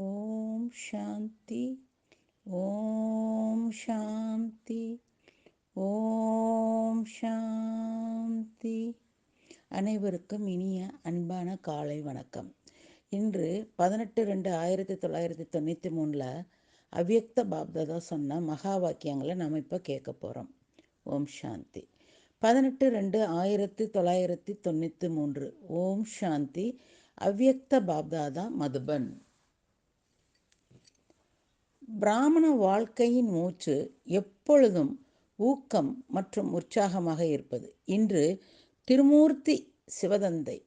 ஓம் சாந்தி ஓம் சாந்தி ஓம் சாந்தி. அனைவருக்கும் இனிய அன்பான காலை வணக்கம். இன்று பதினெட்டு ரெண்டு ஆயிரத்தி தொள்ளாயிரத்தி தொண்ணூற்றி மூணில் அவ்யக்த பாப்தாதா சொன்ன மகா வாக்கியங்களை நம்ம இப்போ கேட்க போகிறோம் ஓம் சாந்தி. பதினெட்டு ரெண்டு ஆயிரத்தி தொள்ளாயிரத்தி தொண்ணூற்றி மூன்று. ஓம் சாந்தி. அவ்யக்த பாப்தாதா மதுபன். பிராமண வாழ்க்கையின் மூச்சு எப்பொழுதும் ஊக்கம் மற்றும் உற்சாகமாக இருப்பது. இன்று திருமூர்த்தி சிவதந்தை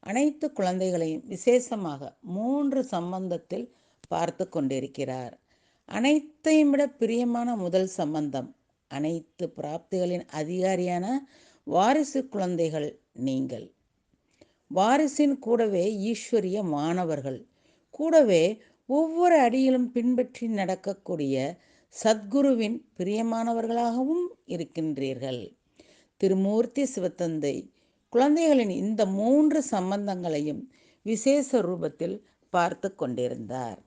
அனைத்து குழந்தைகளையும் விசேஷமாக மூன்று சம்பந்தத்தில் பார்த்து கொண்டிருக்கிறார். அனைத்தையும் விட பிரியமான முதல் சம்பந்தம் அனைத்து பிராப்திகளின் அதிகாரியான வாரிசு குழந்தைகள் நீங்கள். வாரிசின் கூடவே ஈஸ்வரிய மாணவர்கள். கூடவே ஒவ்வொரு அடியிலும் பின்பற்றி நடக்கக்கூடிய சத்குருவின் பிரியமானவர்களாகவும் இருக்கின்றீர்கள். திருமூர்த்தி சிவத்தந்தை குழந்தைகளின் இந்த மூன்று சம்பந்தங்களையும் விசேஷ ரூபத்தில் பார்த்து கொண்டிருந்தார்.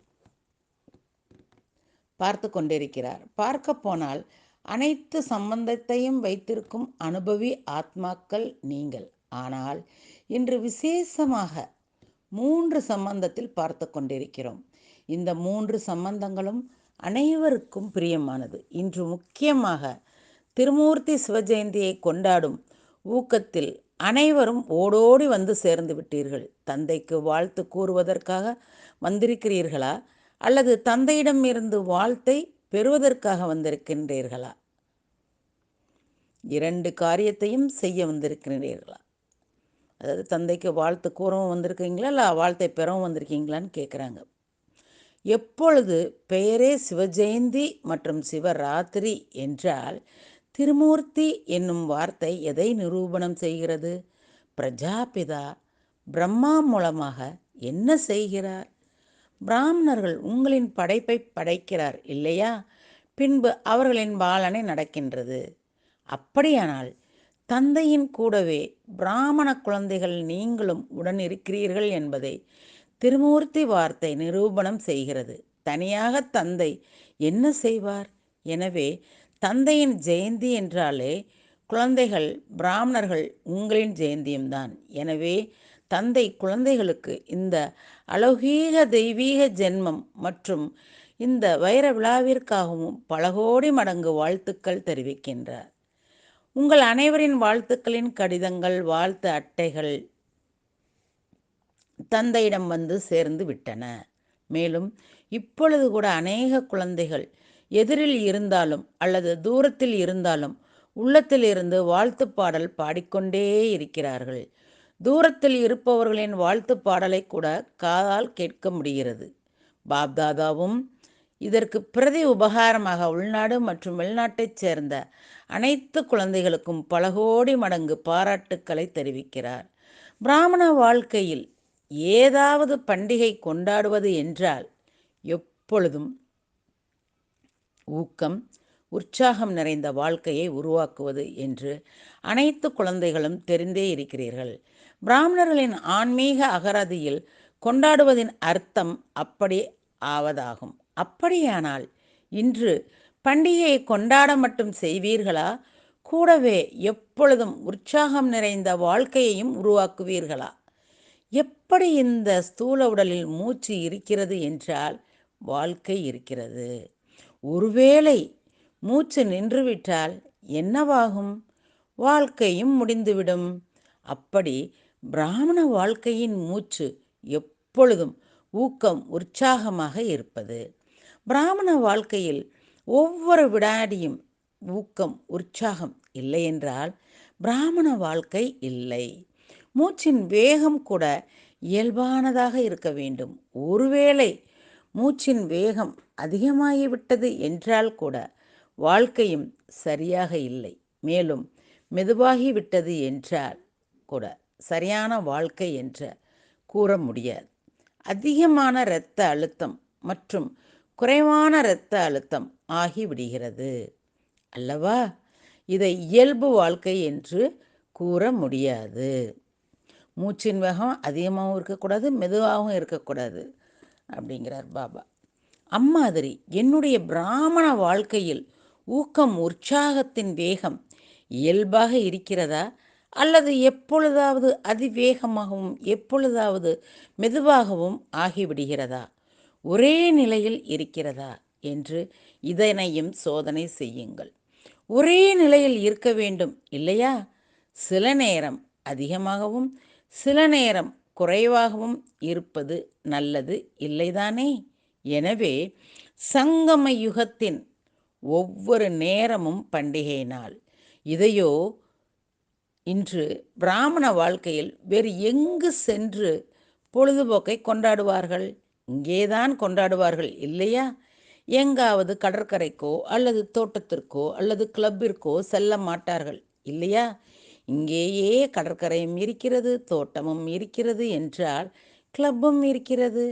பார்த்து கொண்டிருக்கிறார். பார்க்க போனால் அனைத்து சம்பந்தத்தையும் வைத்திருக்கும் அனுபவி ஆத்மாக்கள் நீங்கள். ஆனால் இன்று விசேஷமாக மூன்று சம்பந்தத்தில் பார்த்து கொண்டிருக்கிறோம். இந்த மூன்று சம்பந்தங்களும் அனைவருக்கும் பிரியமானது. இன்று முக்கியமாக திருமூர்த்தி சிவஜெயந்தியை கொண்டாடும் ஊக்கத்தில் அனைவரும் ஓடோடி வந்து சேர்ந்து விட்டீர்கள். தந்தைக்கு வாழ்த்து கூறுவதற்காக வந்திருக்கிறீர்களா? அல்லது தந்தையிடம் இருந்து வாழ்த்தை பெறுவதற்காக வந்திருக்கின்றீர்களா? இரண்டு காரியத்தையும் செய்ய வந்திருக்கிறீர்களா அதாவது தந்தைக்கு வாழ்த்து கூறவும் வந்திருக்கீங்களா? இல்லை வாழ்த்தை பெறவும் வந்திருக்கீங்களான்னு கேட்குறாங்க எப்பொழுது பெயரே சிவஜெயந்தி மற்றும் சிவராத்திரி என்றால் திருமூர்த்தி என்னும் வார்த்தை எதை நிரூபணம் செய்கிறது? பிரஜாபிதா பிரம்மா மூலமாக என்ன செய்கிறார்? பிராமணர்கள் உங்களின் படைப்பை படைக்கிறார் இல்லையா? பின்பு அவர்களின் பாலனை நடக்கின்றது. அப்படியானால் தந்தையின் கூடவே பிராமண குழந்தைகள் நீங்களும் உடன் இருக்கிறீர்கள் என்பதை திருமூர்த்தி வார்த்தை நிரூபணம் செய்கிறது. தனியாக தந்தை என்ன செய்வார்? எனவே தந்தையின் ஜெயந்தி என்றாலே குழந்தைகள் பிராமணர்கள் உங்களின் ஜெயந்தியும்தான். எனவே தந்தை குழந்தைகளுக்கு இந்த அலௌகீக தெய்வீக ஜென்மம் மற்றும் இந்த வைர விழாவிற்காகவும் பல கோடி மடங்கு வாழ்த்துக்கள் தெரிவிக்கின்றார். உங்கள் அனைவரின் வாழ்த்துக்களின் கடிதங்கள் வாழ்த்து அட்டைகள் தந்தையிடம் வந்து சேர்ந்து விட்டன. மேலும் இப்பொழுது கூட அநேக குழந்தைகள் எதிரில் இருந்தாலும் அல்லது தூரத்தில் இருந்தாலும் உள்ளத்தில் இருந்து வாழ்த்து பாடல் பாடிக்கொண்டே இருக்கிறார்கள். தூரத்தில் இருப்பவர்களின் வாழ்த்து பாடலை கூட காதால் கேட்க முடிகிறது. பாப்தாதாவும் இதற்கு பிரதி உபகாரமாக உள்நாடு மற்றும் வெளிநாட்டைச் சேர்ந்த அனைத்து குழந்தைகளுக்கும் பல கோடி மடங்கு பாராட்டுக்களை தெரிவிக்கிறார். பிராமண வாழ்க்கையில் ஏதாவது பண்டிகை கொண்டாடுவது என்றால் எப்பொழுதும் ஊக்கம் உற்சாகம் நிறைந்த வாழ்க்கையை உருவாக்குவது என்று அனைத்து குழந்தைகளும் தெரிந்தே இருக்கிறீர்கள். பிராமணர்களின் ஆன்மீக அகராதியில் கொண்டாடுவதின் அர்த்தம் அப்படி ஆவதாகும். அப்படியானால் இன்று பண்டிகையை கொண்டாட மட்டும் செய்வீர்களா? கூடவே எப்பொழுதும் உற்சாகம் நிறைந்த வாழ்க்கையையும் உருவாக்குவீர்களா? எப்படி இந்த ஸ்தூல உடலில் மூச்சு இருக்கிறது என்றால் வாழ்க்கை இருக்கிறது. ஒருவேளை மூச்சு நின்றுவிட்டால் என்னவாகும்? வாழ்க்கையும் முடிந்துவிடும். அப்படி பிராமண வாழ்க்கையின் மூச்சு எப்பொழுதும் ஊக்கம் உற்சாகமாக இருப்பது. பிராமண வாழ்க்கையில் ஒவ்வொரு விடாடியும் ஊக்கம் உற்சாகம் இல்லை என்றால் பிராமண வாழ்க்கை இல்லை. மூச்சின் வேகம் கூட இயல்பானதாக இருக்க வேண்டும். ஒருவேளை மூச்சின் வேகம் அதிகமாகிவிட்டது என்றால் கூட வாழ்க்கையும் சரியாக இல்லை. மேலும் மெதுவாகிவிட்டது என்றால் கூட சரியான வாழ்க்கை என்று கூற முடியாது. அதிகமான இரத்த அழுத்தம் மற்றும் குறைவான இரத்த அழுத்தம் ஆகிவிடுகிறது. அல்லவா? இதை இயல்பு வாழ்க்கை என்று கூற முடியாது. மூச்சின் வேகம் அதிகமாகவும் இருக்கக்கூடாது மெதுவாகவும் இருக்கக்கூடாது அப்படிங்கிறார் பாபா. அம்மாதிரி என்னுடைய பிராமண வாழ்க்கையில் ஊக்கம் உற்சாகத்தின் வேகம் இயல்பாக இருக்கிறதா? அல்லது எப்பொழுதாவது அதிவேகமாகவும் எப்பொழுதாவது மெதுவாகவும் ஆகிவிடுகிறதா? ஒரே நிலையில் இருக்கிறதா என்று இதனையும் சோதனை செய்யுங்கள். ஒரே நிலையில் இருக்க வேண்டும் இல்லையா? சில நேரம் அதிகமாகவும் சில நேரம் குறைவாகவும் இருப்பது நல்லது இல்லைதானே? எனவே சங்கம யுகத்தின் ஒவ்வொரு நேரமும் பண்டிகை நாள். இதையோ இன்று பிராமண வாழ்க்கையில் வேறு எங்கு சென்று பொழுதுபோக்கை கொண்டாடுவார்கள்? இங்கேதான் கொண்டாடுவார்கள் இல்லையா? எங்காவது கடற்கரைக்கோ அல்லது தோட்டத்திற்கோ அல்லது கிளப்பிற்கோ செல்ல மாட்டார்கள் இல்லையா? இங்கேயே கடற்கரையும் இருக்கிறது தோட்டமும் இருக்கிறது என்றால் கிளப்பும் இருக்கிறது.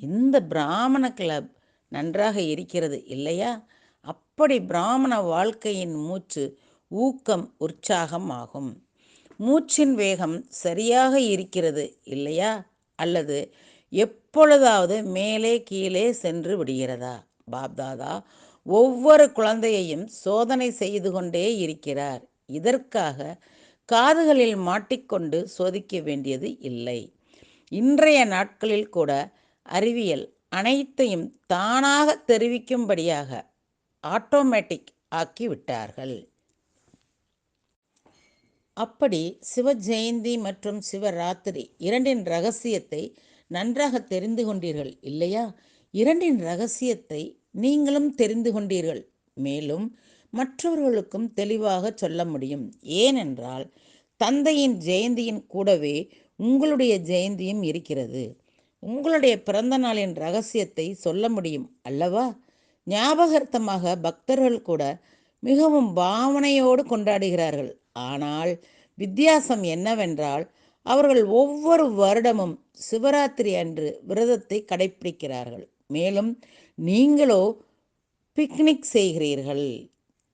இந்த பிராமண கிளப் நன்றாக இருக்கிறது இல்லையா? அப்படி பிராமண வாழ்க்கையின் மூச்சு ஊக்கம் உற்சாகம் ஆகும். மூச்சின் வேகம் சரியாக இருக்கிறது இல்லையா? அல்லது எப்பொழுதாவது மேலே கீழே சென்று விடுகிறதா? பாப்தாதா ஒவ்வொரு குழந்தையையும் சோதனை செய்து கொண்டே இருக்கிறார். இதற்காக காதுகளில் மாட்டிக்கொண்டு சோதிக்க வேண்டியது இல்லை. இன்றைய நாட்களில் கூட அறிவியல் அனைத்தையும் தானாக தெரிவிக்கும்படியாக ஆட்டோமேட்டிக் ஆக்கி விட்டார்கள். அப்படி சிவ ஜெயந்தி மற்றும் சிவராத்திரி இரண்டின் ரகசியத்தை நன்றாக தெரிந்து கொண்டீர்கள் இல்லையா? இரண்டின் ரகசியத்தை நீங்களும் தெரிந்து கொண்டீர்கள். மேலும் மற்றவர்களுக்கும் தெளிவாக சொல்ல முடியும். ஏனென்றால் தந்தையின் ஜெயந்தியின் கூடவே உங்களுடைய ஜெயந்தியும் இருக்கிறது. உங்களுடைய பிறந்த நாளின் ரகசியத்தை சொல்ல முடியும் அல்லவா? ஞாபகார்த்தமாக பக்தர்கள் கூட மிகவும் பாவனையோடு கொண்டாடுகிறார்கள். ஆனால் வித்தியாசம் என்னவென்றால் அவர்கள் ஒவ்வொரு வருடமும் சிவராத்திரி அன்று விரதத்தை கடைப்பிடிக்கிறார்கள். மேலும் நீங்களோ பிக்னிக் செய்கிறீர்கள்.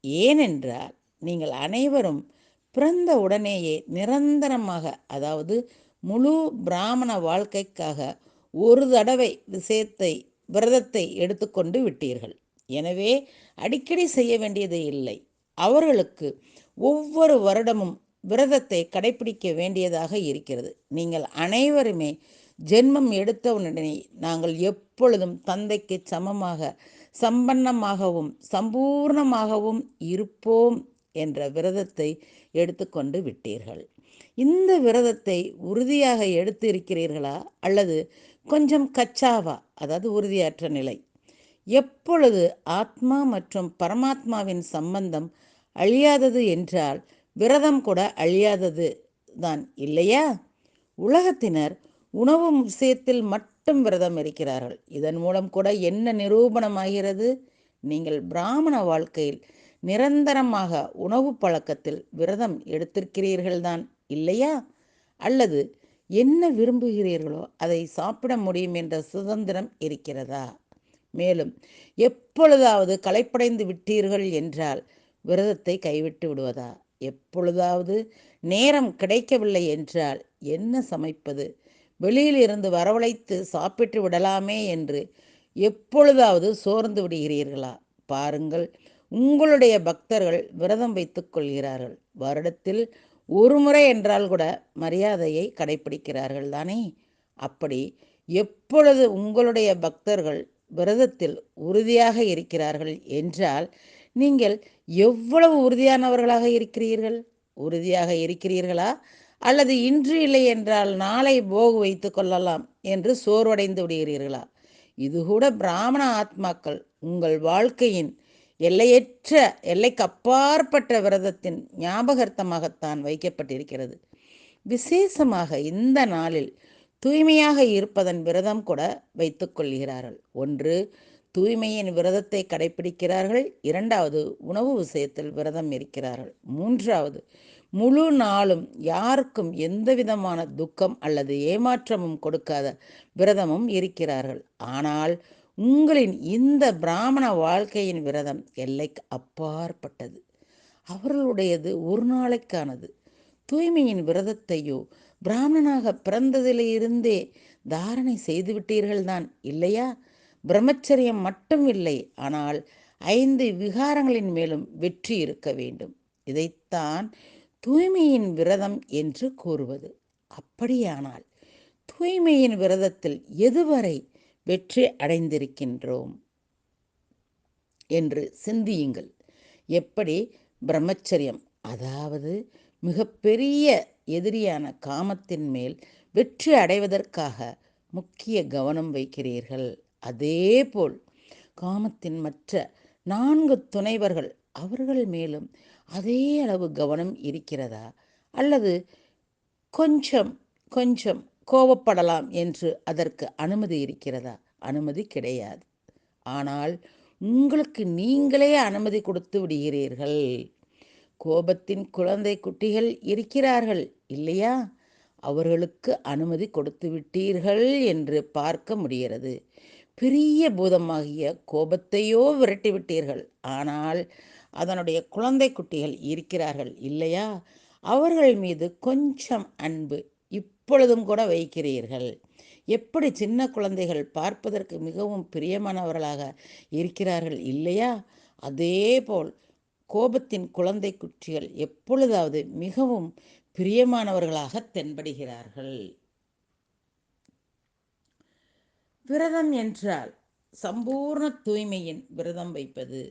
ஏனென்றால் நீங்கள் அனைவரும் பிறந்த உடனேயே நிரந்தரமாக அதாவது முழு பிராமண வாழ்க்கைக்காக ஒரு தடவை விஷயத்தை விரதத்தை எடுத்துக்கொண்டு விட்டீர்கள். எனவே அடிக்கடி செய்ய வேண்டியது இல்லை. அவர்களுக்கு ஒவ்வொரு வருடமும் விரதத்தை கடைபிடிக்க வேண்டியதாக இருக்கிறது. நீங்கள் அனைவருமே ஜென்மம் எடுத்தவுடனே நாங்கள் எப்பொழுதும் தந்தைக்கு சமமாக சம்பன்னமாகவும் சம்பூர்ணமாகவும் இருப்போம் என்ற விரதத்தை எடுத்துக்கொண்டு விட்டீர்கள். இந்த விரதத்தை உறுதியாக எடுத்து இருக்கிறீர்களா அல்லது கொஞ்சம் கச்சாவா? அதாவது உறுதியற்ற நிலை. எப்பொழுது ஆத்மா மற்றும் பரமாத்மாவின் சம்பந்தம் அழியாதது என்றால் விரதம் கூட அழியாதது தான் இல்லையா? உலகத்தினர் உணவு விஷயத்தில் மட்டும் விரதம் இருக்கிறார்கள். இதன் மூலம் கூட என்ன நிரூபணமாகிறது? நீங்கள் பிராமண வாழ்க்கையில் நிரந்தரமாக உணவு பழக்கத்தில் விரதம் எடுத்திருக்கிறீர்கள்தான் இல்லையா? அல்லது என்ன விரும்புகிறீர்களோ அதை சாப்பிட முடியும் என்ற சுதந்திரம் இருக்கிறதா? மேலும் எப்பொழுதாவது களைப்படைந்து விட்டீர்கள் என்றால் விரதத்தை கைவிட்டு விடுவதா? எப்பொழுதாவது நேரம் கிடைக்கவில்லை என்றால் என்ன சமைப்பது? வெளியில் இருந்து வரவழைத்து சாப்பிட்டு விடலாமே என்று எப்பொழுதாவது சோர்ந்து விடுகிறீர்களா? பாருங்கள் உங்களுடைய பக்தர்கள் விரதம் வைத்துக் கொள்கிறார்கள். வருடத்தில் ஒரு முறை என்றால் கூட மரியாதையை கடைபிடிக்கிறார்கள் தானே? அப்படி எப்பொழுது உங்களுடைய பக்தர்கள் விரதத்தில் உறுதியாக இருக்கிறார்கள் என்றால் நீங்கள் எவ்வளவு உறுதியானவர்களாக இருக்கிறீர்கள்? உறுதியாக இருக்கிறீர்களா? அல்லது இன்று இல்லை என்றால் நாளை போக வைத்து கொள்ளலாம் என்று சோர்வடைந்து விடுகிறீர்களா? இது கூட பிராமண ஆத்மாக்கள் உங்கள் வாழ்க்கையின் எல்லையற்ற எல்லைக்கு அப்பாற்பட்ட விரதத்தின் ஞாபகார்த்தமாகத்தான் வைக்கப்பட்டிருக்கிறது. விசேஷமாக இந்த நாளில் தூய்மையாக இருப்பதன் விரதம் கூட வைத்துக்கொள்கிறார்கள் ஒன்று தூய்மையின் விரதத்தை கடைபிடிக்கிறார்கள் இரண்டாவது உணவு விஷயத்தில் விரதம் இருக்கிறார்கள். மூன்றாவது முழு நாளும் யாருக்கும் எந்த விதமான துக்கம் அல்லது ஏமாற்றமும் கொடுக்காத விரதமும் இருக்கிறார்கள். ஆனால் உங்களின் இந்த பிராமண வாழ்க்கையின் விரதம் எல்லைக்கு அப்பாற்பட்டது. அவர்களுடையது ஒரு நாளைக்கானது. தூய்மையின் விரதத்தையோ பிராமணனாக பிறந்ததிலிருந்தே தாரணை செய்துவிட்டீர்கள்தான் இல்லையா? பிரம்மச்சரியம் மட்டும் இல்லை. ஆனால் ஐந்து விகாரங்களின் மேலும் வெற்றி இருக்க வேண்டும். இதைத்தான் தூய்மையின் விரதம் என்று கூறுவது. அப்படியானால் தூய்மையின் விரதத்தில் எதுவரை வெற்றி அடைந்திருக்கின்றோம்? என்று சிந்தியுங்கள். எப்படி? பிரம்மச்சரியம் அதாவது மிகப்பெரிய எதிரியான காமத்தின் மேல் வெற்றி அடைவதற்காக முக்கிய கவனம் வைக்கிறீர்கள். அதேபோல் காமத்தின் மற்ற நான்கு துணைவர்கள் அவர்கள் மேலும் அதே அளவு கவனம் இருக்கிறதா? அல்லது கொஞ்சம் கொஞ்சம் கோபப்படலாம் என்று அதற்கு அனுமதி இருக்கிறதா? அனுமதி கிடையாது. ஆனால் உங்களுக்கு நீங்களே அனுமதி கொடுத்து விடுகிறீர்கள். கோபத்தின் குழந்தை குட்டிகள் இருக்கிறார்கள் இல்லையா? அவர்களுக்கு அனுமதி கொடுத்து விட்டீர்கள் என்று பார்க்க முடிகிறது. பெரிய பூதமாகிய கோபத்தையோ விரட்டி விட்டீர்கள். ஆனால் அதனுடைய குழந்தை குட்டிகள் இருக்கிறார்கள் இல்லையா? அவர்கள் மீது கொஞ்சம் அன்பு இப்பொழுதும் கூட வைக்கிறீர்கள். எப்படி சின்ன குழந்தைகள் பார்ப்பதற்கு மிகவும் பிரியமானவர்களாக இருக்கிறார்கள் இல்லையா? அதேபோல் கோபத்தின் குழந்தை குட்டிகள் எப்பொழுதாவது மிகவும் பிரியமானவர்களாக தென்படுகிறார்கள். விரதம் என்றால் சம்பூர்ண தூய்மையின் விரதம் வைப்பது.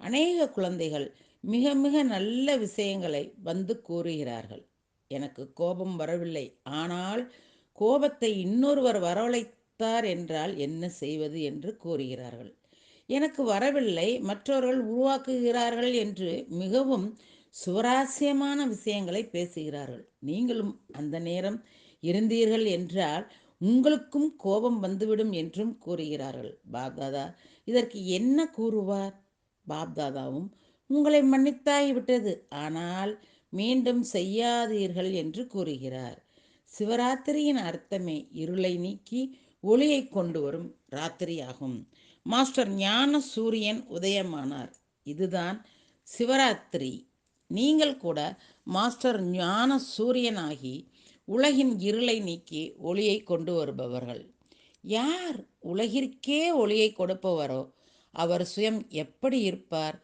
அநேக குழந்தைகள் மிக மிக நல்ல விஷயங்களை வந்து கூறுகிறார்கள். எனக்கு கோபம் வரவில்லை. ஆனால் கோபத்தை இன்னொருவர் வரவழைத்தார் என்றால் என்ன செய்வது என்று கூறுகிறார்கள். எனக்கு வரவில்லை. மற்றவர்கள் உருவாக்குகிறார்கள் என்று மிகவும் சுவராசியமான விஷயங்களை பேசுகிறார்கள். நீங்களும் அந்த நேரம் இருந்தீர்கள் என்றால் உங்களுக்கும் கோபம் வந்துவிடும் என்றும் கூறுகிறார்கள். பாப்தாதா இதற்கு என்ன கூறுவார்? பாப்தாதாவும் உங்களை மன்னித்தாகிவிட்டது ஆனால் மீண்டும் செய்யாதீர்கள் என்று கூறுகிறார். சிவராத்திரியின் அர்த்தமே இருளை நீக்கி ஒளியை கொண்டு வரும் ராத்திரியாகும். மாஸ்டர் ஞான சூரியன் உதயமானார். இதுதான் சிவராத்திரி. நீங்கள் கூட மாஸ்டர் ஞான சூரியனாகி உலகின் இருளை நீக்கி ஒளியை கொண்டு வருபவர்கள் யார் உலகிற்கே ஒளியை கொடுப்பவரோ அவர் சுயம் எப்படி இருப்பார்?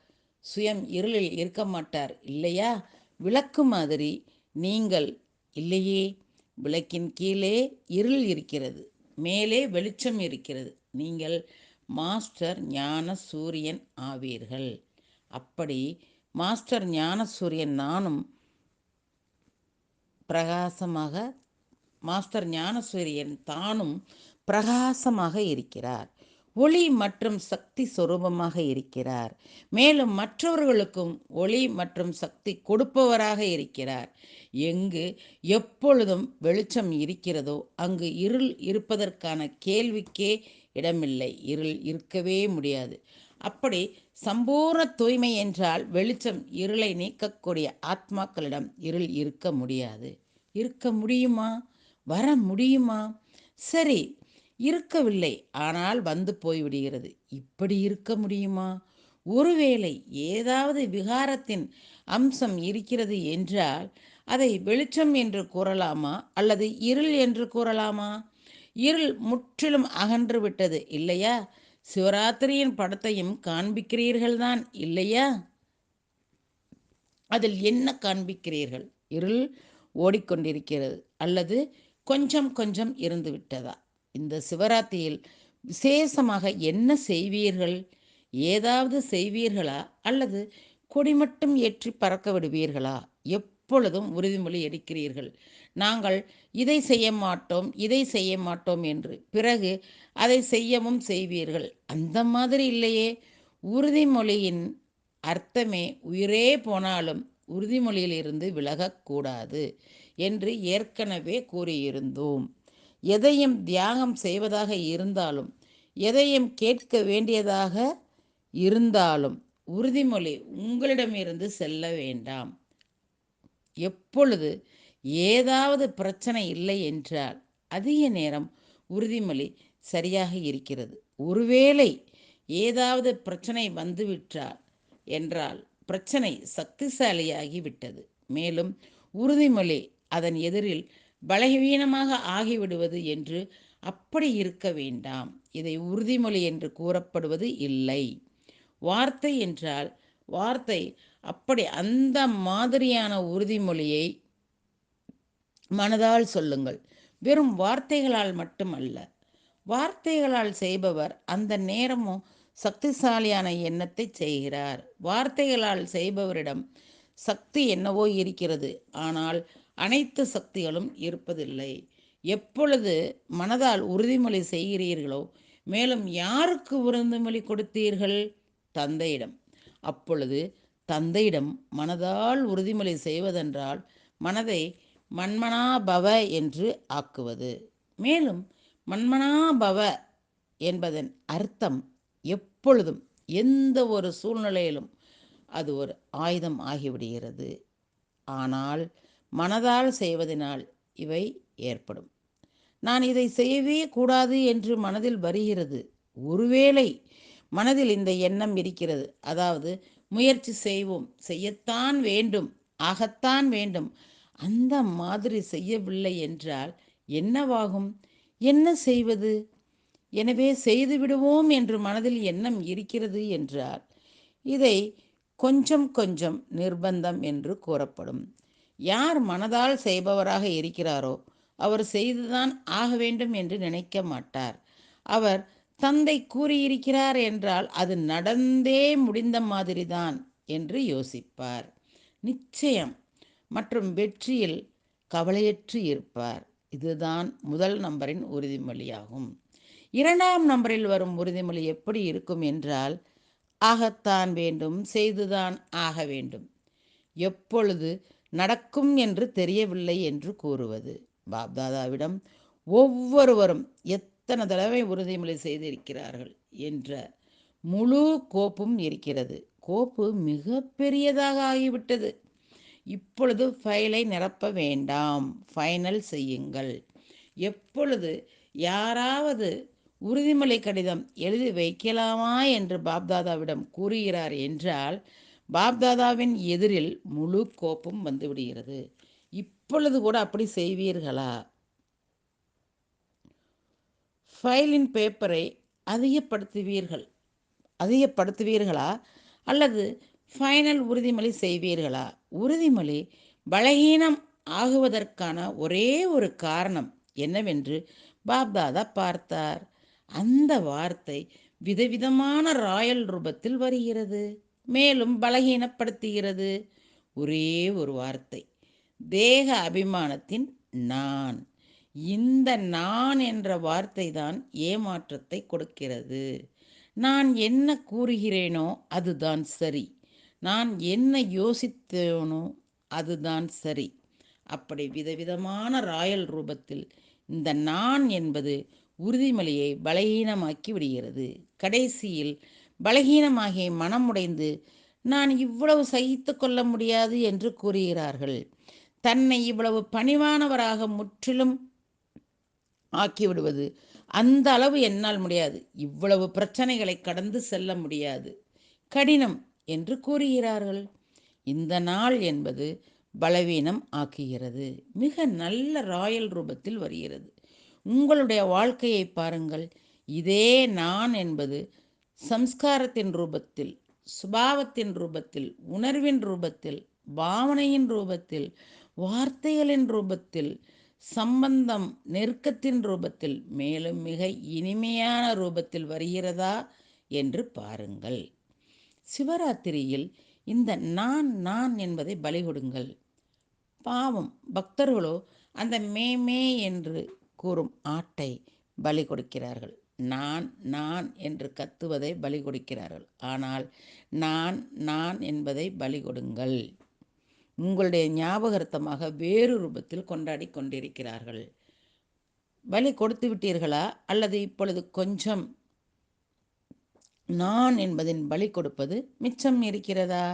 சுயம் இருளில் இருக்க மாட்டார் இல்லையா? விளக்கு மாதிரி நீங்கள் இல்லையே? விளக்கின் கீழே இருள் இருக்கிறது மேலே வெளிச்சம் இருக்கிறது. நீங்கள் மாஸ்டர் ஞான சூரியன் ஆவீர்கள். அப்படி மாஸ்டர் ஞான சூரியன் நானும் பிரகாசமாக மாஸ்டர் ஞானசூரியன் தானும் பிரகாசமாக இருக்கிறார். ஒளி மற்றும் சக்தி சொரூபமாக இருக்கிறார். மேலும் மற்றவர்களுக்கும் ஒளி மற்றும் சக்தி கொடுப்பவராக இருக்கிறார். எங்கு எப்பொழுதும் வெளிச்சம் இருக்கிறதோ அங்கு இருள் இருப்பதற்கான கேள்விக்கே இடமில்லை. இருள் இருக்கவே முடியாது. அப்படி சம்பூர்ண தூய்மை என்றால் வெளிச்சம் இருளை நீக்கக்கூடிய ஆத்மாக்களிடம் இருள் இருக்க முடியாது. இருக்க முடியுமா? வர முடியுமா? சரி இருக்கவில்லை. ஆனால் வந்து போய்விடுகிறது. இப்படி இருக்க முடியுமா? ஒருவேளை ஏதாவது விகாரத்தின் அம்சம் இருக்கிறது என்றால் அதை வெளிச்சம் என்று கூறலாமா? அல்லது இருள் என்று கூறலாமா? இருள் முற்றிலும் அகன்று விட்டது இல்லையா? சிவராத்திரியின் படத்தையும் காண்பிக்கிறீர்கள்தான் இல்லையா? அதில் என்ன காண்பிக்கிறீர்கள்? இருள் ஓடிக்கொண்டிருக்கிறது அல்லது கொஞ்சம் கொஞ்சம் இருந்து விட்டதா இந்த சிவராத்திரியில் விசேஷமாக என்ன செய்வீர்கள்? ஏதாவது செய்வீர்களா? அல்லது கொடி மட்டும் ஏற்றி பறக்க விடுவீர்களா? எப்பொழுதும் உறுதிமொழி எடுக்கிறீர்கள். நாங்கள் இதை செய்ய மாட்டோம் இதை செய்ய மாட்டோம் என்று பிறகு அதை செய்யவும் செய்வீர்கள். அந்த மாதிரி இல்லையே. உறுதிமொழியின் அர்த்தமே உயிரே போனாலும் உறுதிமொழியிலிருந்து விலகக்கூடாது என்று ஏற்கனவே கூறியிருந்தோம். எதையும் தியாகம் செய்வதாக இருந்தாலும் எதையும் கேட்க வேண்டியதாக இருந்தாலும் உறுதிமொழி உங்களிடமிருந்து செல்ல வேண்டாம். எப்பொழுது ஏதாவது பிரச்சனை இல்லை என்றால் அதிக நேரம் உறுதிமொழி சரியாக இருக்கிறது. ஒருவேளை ஏதாவது பிரச்சனை வந்துவிட்டால் என்றால் பிரச்சனை சக்திசாலியாகி விட்டது மேலும் உறுதிமொழி அதன் எதிரில் பலவீனமாக ஆகிவிடுவது என்று அப்படி இருக்க வேண்டாம். இதை உறுதிமொழி என்று கூறப்படுவது இல்லை. வார்த்தை என்றால் வார்த்தை அப்படி அந்த மாதிரியான உறுதிமொழியை மனதால் சொல்லுங்கள். வெறும் வார்த்தைகளால் மட்டுமல்ல வார்த்தைகளால் செய்பவர் அந்த நேரமும் சக்திசாலியான எண்ணத்தை செய்கிறார். வார்த்தைகளால் செய்பவரிடம் சக்தி என்னவோ இருக்கிறது. ஆனால் அனைத்து சக்திகளும் இருப்பதில்லை. எப்பொழுது மனதால் உறுதிமொழி செய்கிறீர்களோ மேலும் யாருக்கு உறுதிமொழி கொடுத்தீர்கள்? தந்தையிடம். அப்பொழுது தந்தையிடம் மனதால் உறுதிமொழி செய்வதென்றால் மனதை மன்மனாபவ என்று ஆக்குவது. மேலும் மன்மனாபவ என்பதன் அர்த்தம் எப்பொழுதும் எந்த ஒரு சூழ்நிலையிலும் அது ஒரு ஆயுதம் ஆகிவிடுகிறது. ஆனால் மனதால் செய்வதனால் இவை ஏற்படும். நான் இதை செய்யவே கூடாது என்று மனதில் வருகிறது. ஒருவேளை மனதில் இந்த எண்ணம் இருக்கிறது. அதாவது முயற்சி செய்வோம். செய்யத்தான் வேண்டும். ஆகத்தான் வேண்டும். அந்த மாதிரி செய்யவில்லை என்றால் என்னவாகும்? என்ன செய்வது? எனவே செய்து விடுவோம் என்று மனதில் எண்ணம் இருக்கிறது என்றால் இதை கொஞ்சம் கொஞ்சம் நிர்பந்தம் என்று கூறப்படும். யார் மனதால் செய்பவராக இருக்கிறாரோ அவர் செய்துதான் ஆக வேண்டும் என்று நினைக்க மாட்டார். அவர் தந்தை கூறியிருக்கிறார் என்றால் அது நடந்தே முடிந்த மாதிரிதான் என்று யோசிப்பார். நிச்சயம் மற்றும் வெற்றியில் கவலையற்று இருப்பார். இதுதான் முதல் நம்பரின் உறுதிமொழியாகும். இரண்டாம் நம்பரில் வரும் உறுதிமொழி எப்படி இருக்கும் என்றால் ஆகத்தான் வேண்டும் செய்துதான் ஆக வேண்டும். எப்பொழுது நடக்கும் என்று தெரியவில்லை என்று கூறுவது. பாப்தாதாவிடம் ஒவ்வொருவரும் எத்தனை தடவை உறுதிமொழி செய்திருக்கிறார்கள்? என்ற முழு கோப்பும் இருக்கிறது. கோப்பு மிக பெரியதாக ஆகிவிட்டது. இப்பொழுது ஃபைலை நிரப்ப வேண்டாம். ஃபைனல் செய்யுங்கள். எப்பொழுது யாராவது உறுதிமொழி கடிதம் எழுதி வைக்கலாமா என்று பாப்தாதாவிடம் கூறுகிறார் என்றால் பாப்தாதாவின் எதிரில் முழு கோப்பும் வந்துவிடுகிறது இப்பொழுது கூட அப்படி செய்வீர்களா? ஃபைலின் பேப்பரை அதிகப்படுத்துவீர்கள் அதிகப்படுத்துவீர்களா? அல்லது ஃபைனல் உறுதிமொழி செய்வீர்களா? உறுதிமொழி பலகீனம் ஆகுவதற்கான ஒரே ஒரு காரணம் என்னவென்று பாப்தாதா பார்த்தார். அந்த வார்த்தை விதவிதமான ராயல் ரூபத்தில் வருகிறது. மேலும் பலகீனப்படுத்துகிறது. ஒரே ஒரு வார்த்தை. தேக அபிமானத்தின் நான். இந்த நான் என்ற வார்த்தை தான் ஏமாற்றத்தை கொடுக்கிறது. நான் என்ன கூறுகிறேனோ அதுதான் சரி. நான் என்ன யோசித்தேனோ அதுதான் சரி. அப்படி விதவிதமான ராயல் ரூபத்தில் இந்த நான் என்பது உறுதிமொழியை பலகீனமாக்கி விடுகிறது. கடைசியில் பலகீனமாகிய மனமுடைந்து நான் இவ்வளவு சகித்து கொள்ள முடியாது என்று கூறுகிறார்கள். தன்னை இவ்வளவு பணிவானவராக முற்றிலும் ஆக்கிவிடுவது அந்த அளவு என்னால் முடியாது. இவ்வளவு பிரச்சனைகளை கடந்து செல்ல முடியாது. கடினம் என்று கூறுகிறார்கள். இந்த நாள் என்பது பலவீனம் ஆக்குகிறது. மிக நல்ல ராயல் ரூபத்தில் வருகிறது. உங்களுடைய வாழ்க்கையை பாருங்கள். இதே நான் என்பது சம்ஸ்காரத்தின் ரூபத்தில் சுபாவத்தின் ரூபத்தில் உணர்வின் ரூபத்தில் பாவனையின் ரூபத்தில் வார்த்தைகளின் ரூபத்தில் சம்பந்தம் நெருக்கத்தின் ரூபத்தில் மேலும் மிக இனிமையான ரூபத்தில் வருகிறதா என்று பாருங்கள். சிவராத்திரியில் இந்த நான் நான் என்பதை பலி கொடுங்கள். பாவம் பக்தர்களோ அந்த மே மே என்று கூறும் ஆட்டை பலி கொடுக்கிறார்கள். நான் நான் என்று கத்துவதை பலி கொடுக்கிறார்கள். ஆனால் நான் நான் என்பதை பலி கொடுங்கள். உங்களுடைய ஞாபகார்த்தமாக வேறு ரூபத்தில் கொண்டாடி கொண்டிருக்கிறார்கள். பலி கொடுத்து விட்டீர்களா? அல்லது இப்பொழுது கொஞ்சம் நான் என்பதின் பலி கொடுப்பது மிச்சம் இருக்கிறதா?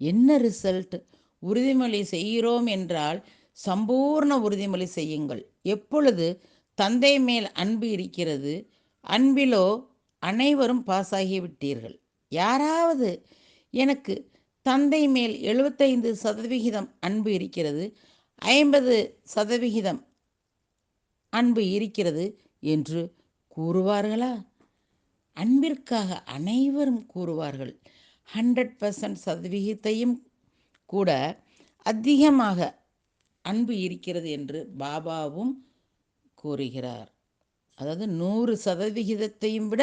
என்ன ரிசல்ட் உறுதிமொழி செய்கிறோம் என்றால் சம்பூர்ண உறுதிமொழி செய்யுங்கள். எப்பொழுது தந்தை மேல் அன்பு இருக்கிறது அன்பிலோ அனைவரும் பாஸாகிவிட்டீர்கள் யாராவது எனக்கு தந்தை மேல் எழுபத்தைந்து சதவிகிதம் அன்பு இருக்கிறது ஐம்பது சதவிகிதம் அன்பு இருக்கிறது என்று கூறுவார்களா? அன்பிற்காக அனைவரும் கூறுவார்கள். ஹண்ட்ரட் பர்சன்ட் சதவிகிதத்தையும் கூட அதிகமாக அன்பு இருக்கிறது என்று பாபாவும் கூறுகிறார். அதாவது நூறு சதவிகிதத்தையும் விட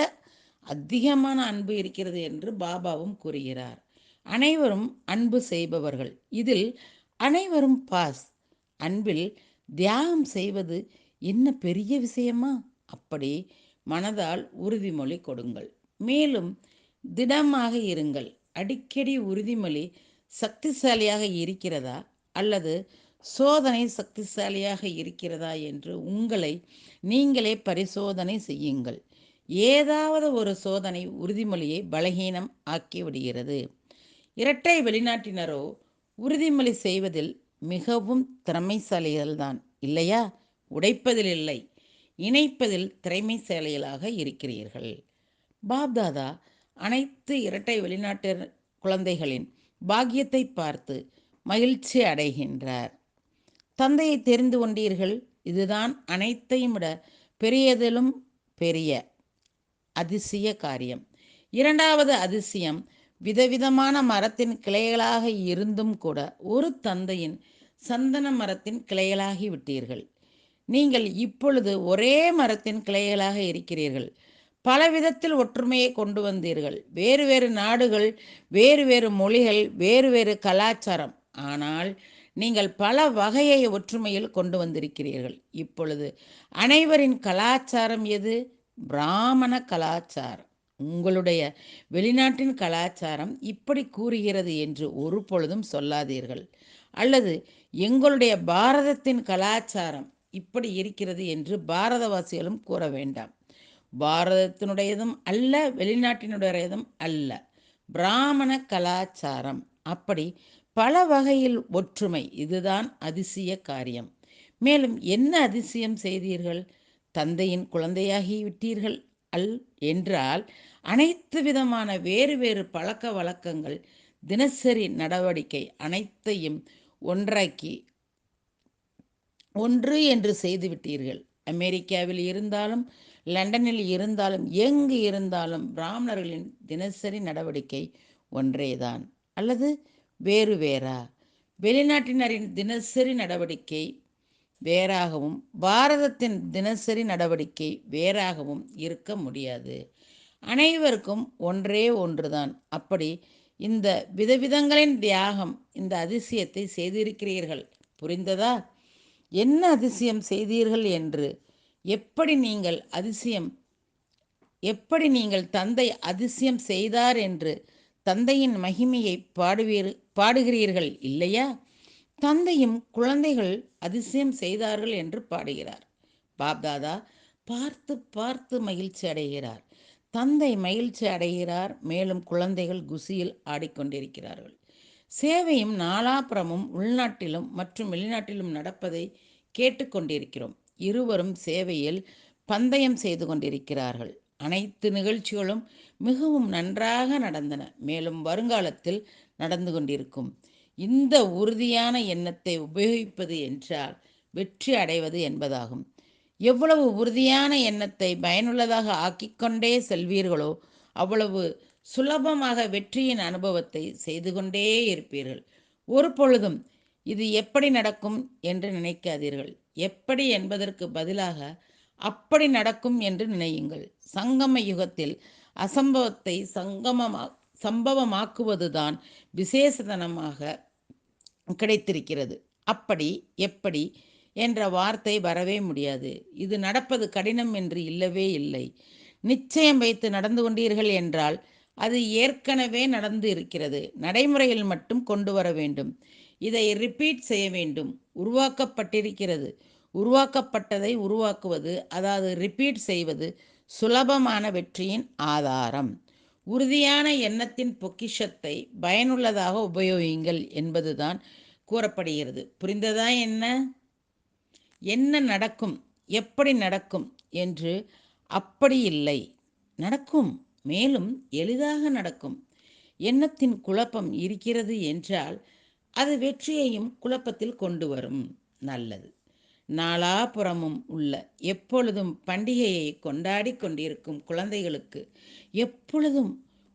அதிகமான அன்பு இருக்கிறது என்று பாபாவும் கூறுகிறார். அனைவரும் அன்பு செய்பவர்கள். இதில் அனைவரும் பாஸ். அன்பில் தியாகம் செய்வது என்ன பெரிய விஷயமா? அப்படி மனதால் உறுதிமொழி கொடுங்கள். மேலும் திடமாக இருங்கள். அடிக்கடி உறுதிமொழி சக்திசாலியாக இருக்கிறதா? அல்லது சோதனை சக்திசாலியாக இருக்கிறதா என்று உங்களை நீங்களே பரிசோதனை செய்யுங்கள். ஏதாவது ஒரு சோதனை உறுதிமொழியை பலகீனம் ஆக்கி விடுகிறது. இரட்டை வெளிநாட்டினரோ உறுதிமொழி செய்வதில் மிகவும் திறமைசாலிகள்தான் இல்லையா? உடைப்பதில் இல்லை. இணைப்பதில் திறமைசாலிகளாக இருக்கிறீர்கள். பாப்தாதா அனைத்து இரட்டை வெளிநாட்டு குழந்தைகளின் பாக்கியத்தை பார்த்து மகிழ்ச்சி அடைகின்றார். தந்தையை தெரிந்து கொண்டீர்கள் இதுதான் அனைத்தையும் விட பெரியதிலும் பெரிய அதிசய காரியம். இரண்டாவது அதிசயம் விதவிதமான மரத்தின் கிளைகளாக இருந்தும் கூட ஒரு தந்தையின் சந்தன மரத்தின் கிளைகளாகி விட்டீர்கள். நீங்கள் இப்பொழுது ஒரே மரத்தின் கிளைகளாக இருக்கிறீர்கள். பல விதத்தில் ஒற்றுமையை கொண்டு வந்தீர்கள். வேறு வேறு நாடுகள் வேறு வேறு மொழிகள் வேறு வேறு கலாச்சாரம். ஆனால் நீங்கள் பல வகையை ஒற்றுமையில் கொண்டு வந்திருக்கிறீர்கள். இப்பொழுது அனைவரின் கலாச்சாரம் எது? பிராமண கலாச்சாரம். உங்களுடைய வெளிநாட்டின் கலாச்சாரம் இப்படி கூறுகிறது என்று ஒரு பொழுதும் சொல்லாதீர்கள். அல்லது எங்களுடைய பாரதத்தின் கலாச்சாரம் இப்படி இருக்கிறது என்று பாரதவாசிகளும் கூற வேண்டாம். பாரதத்தினுடையதும் அல்ல வெளிநாட்டினுடையதும் அல்ல. பிராமண கலாச்சாரம். அப்படி பல வகையில் ஒற்றுமை. இதுதான் அதிசய காரியம். மேலும் என்ன அதிசயம் செய்தீர்கள்? தந்தையின் குழந்தையாகி விட்டீர்கள் அல் என்றால் அனைத்து விதமான வேறு வேறு பழக்க வழக்கங்கள் தினசரி நடவடிக்கை அனைத்தையும் ஒன்றாக்கி ஒன்று என்று செய்துவிட்டீர்கள் அமெரிக்காவில் இருந்தாலும் லண்டனில் இருந்தாலும் எங்கு இருந்தாலும் பிராமணர்களின் தினசரி நடவடிக்கை ஒன்றேதான். அல்லது வேறு வேறா. வெளிநாட்டினரின் தினசரி நடவடிக்கை வேறாகவும் பாரதத்தின் தினசரி நடவடிக்கை வேறாகவும் இருக்க முடியாது. அனைவருக்கும் ஒன்றே ஒன்றுதான். அப்படி இந்த விதவிதங்களின் தியாகம் இந்த அதிசயத்தை செய்திருக்கிறீர்கள். புரிந்ததா? என்ன அதிசயம் செய்தீர்கள் என்று? எப்படி நீங்கள் அதிசயம் எப்படி நீங்கள் தந்தை அதிசயம் செய்தார் என்று தந்தையின் மகிமையை பாடுவீர் பாடுகிறீர்கள் இல்லையா? தந்தையும் குழந்தைகள் அதிசயம் செய்தார்கள் என்று பாடுகிறார். பாப்தாதா பார்த்து பார்த்து மகிழ்ச்சி அடைகிறார். தந்தை மகிழ்ச்சி அடைகிறார். மேலும் குழந்தைகள் குசியில் ஆடிக்கொண்டிருக்கிறார்கள். சேவையும் நாலாபுறமும் உள்நாட்டிலும் மற்றும் வெளிநாட்டிலும் நடப்பதை கேட்டுக்கொண்டிருக்கிறோம். இருவரும் சேவையில் பந்தயம் செய்து கொண்டிருக்கிறார்கள். அனைத்து நிகழ்ச்சிகளும் மிகவும் நன்றாக நடந்தன. மேலும் வருங்காலத்தில் நடந்து கொண்டிருக்கும். இந்த உறுதியான எண்ணத்தை உபயோகிப்பது என்றால் வெற்றி அடைவது என்பதாகும். எவ்வளவு உறுதியான எண்ணத்தை பயனுள்ளதாக ஆக்கிக்கொண்டே செல்வீர்களோ அவ்வளவு சுலபமாக வெற்றியின் அனுபவத்தை செய்து கொண்டே இருப்பீர்கள். ஒரு பொழுதும் இது எப்படி நடக்கும் என்று நினைக்காதீர்கள். எப்படி என்பதற்கு பதிலாக அப்படி நடக்கும் என்று நினையுங்கள். சங்கம யுகத்தில் அசம்பவத்தை சங்கமமா சம்பவமாக்குவதுதான் விசேஷதனமாக கிடைத்திருக்கிறது. அப்படி எப்படி என்ற வார்த்தை வரவே முடியாது. இது நடப்பது கடினம் என்று இல்லவே இல்லை. நிச்சயம் வைத்து நடந்து கொண்டீர்கள் என்றால் அது ஏற்கனவே நடந்து இருக்கிறது. நடைமுறையில் மட்டும் கொண்டு வர வேண்டும். இதை ரிப்பீட் செய்ய வேண்டும். உருவாக்கப்பட்டிருக்கிறது. உருவாக்கப்பட்டதை உருவாக்குவது அதாவது ரிப்பீட் செய்வது சுலபமான வெற்றியின் ஆதாரம். உறுதியான எண்ணத்தின் பொக்கிஷத்தை பயனுள்ளதாக உபயோகிங்கள் என்பதுதான் கூறப்படுகிறது. புரிந்ததா என்ன? என்ன நடக்கும்? எப்படி நடக்கும்? என்று அப்படி இல்லை. நடக்கும் மேலும் எளிதாக நடக்கும். எண்ணத்தின் குழப்பம் இருக்கிறது என்றால் அது வெற்றியையும் குழப்பத்தில் கொண்டு வரும். நல்லது. நாலாபுறமும் உள்ள எப்பொழுதும் பண்டிகையை கொண்டாடி கொண்டிருக்கும் குழந்தைகளுக்கு எப்பொழுதும்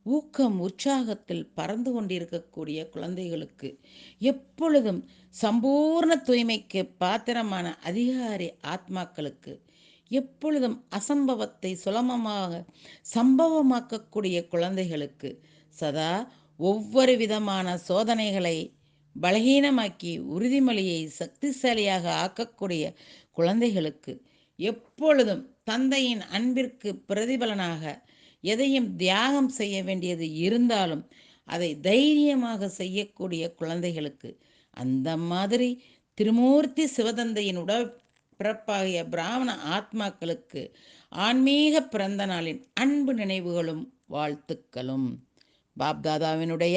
ஊக்கம் உற்சாகத்தில் பறந்து கொண்டிருக்கக்கூடிய குழந்தைகளுக்கு எப்பொழுதும் சம்பூர்ண தூய்மைக்கு பாத்திரமான அதிகாரி ஆத்மாக்களுக்கு எப்பொழுதும் அசம்பவத்தை சுலபமாக சம்பவமாக்கக்கூடிய குழந்தைகளுக்கு சதா ஒவ்வொரு விதமான சோதனைகளை பலகீனமாக்கி உறுதிமொழியை சக்திசாலியாக ஆக்கக்கூடிய குழந்தைகளுக்கு எப்பொழுதும் தந்தையின் அன்பிற்கு பிரதிபலனாக எதையும் தியாகம் செய்ய வேண்டியது இருந்தாலும் அதை தைரியமாக செய்யக்கூடிய குழந்தைகளுக்கு அந்த மாதிரி திருமூர்த்தி சிவதந்தையின் உடல் பிறப்பாகிய பிராமண ஆத்மாக்களுக்கு ஆன்மீக பிறந்த நாளின் அன்பு நினைவுகளும் வாழ்த்துக்களும். பாப்தாதாவினுடைய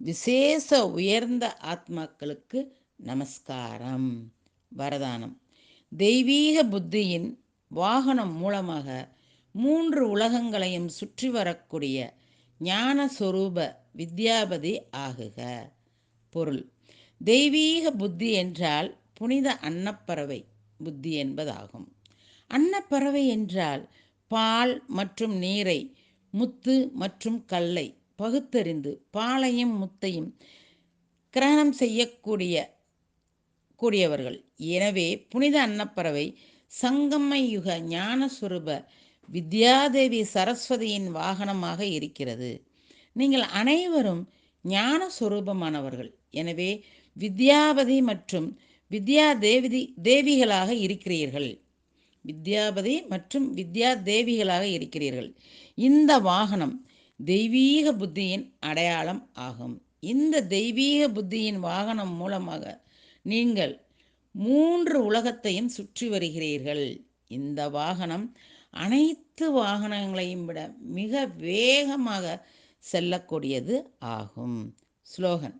விசேஷ உயர்ந்த ஆத்மாக்களுக்கு நமஸ்காரம். வரதானம். தெய்வீக புத்தியின் வாகனம் மூலமாக மூன்று உலகங்களையும் சுற்றி வரக்கூடிய ஞான சொரூப வித்யாபதி ஆகுக. பொருள். தெய்வீக புத்தி என்றால் புனித அன்னப்பறவை புத்தி என்பதாகும். அன்னப்பறவை என்றால் பால் மற்றும் நீரை முத்து மற்றும் கல்லை பகுத்தறிந்து பாலையும் முத்தையும் கிரகணம் செய்யக்கூடிய கூடியவர்கள். எனவே புனித அன்னப்பறவை சங்கம்மையுக யுக ஞானஸ்வரூப வித்யாதேவி சரஸ்வதியின் வாகனமாக இருக்கிறது. நீங்கள் அனைவரும் ஞான சுரூபமானவர்கள் எனவே வித்யாபதி மற்றும் வித்யா தேவி தேவிகளாக இருக்கிறீர்கள். வித்யாபதி மற்றும் வித்யா தேவிகளாக இருக்கிறீர்கள். இந்த வாகனம் தெய்வீக புத்தியின் அடையாளம் ஆகும். இந்த தெய்வீக புத்தியின் வாகனம் மூலமாக நீங்கள் மூன்று உலகத்தையும் சுற்றி வருகிறீர்கள். இந்த வாகனம் அனைத்து வாகனங்களையும் விட மிக வேகமாக செல்லக்கூடியது ஆகும். ஸ்லோகன்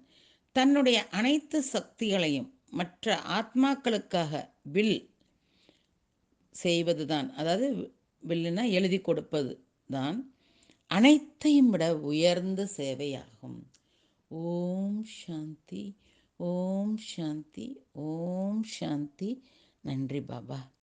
தன்னுடைய அனைத்து சக்திகளையும் மற்ற ஆத்மாக்களுக்காக வில் செய்வதுதான். அதாவது வில்லுனா எழுதி கொடுப்பது தான் அனைத்தையும் விட உயர்ந்த சேவையாகும். ஓம் சாந்தி ஓம் சாந்தி ஓம் சாந்தி. நன்றி பாபா.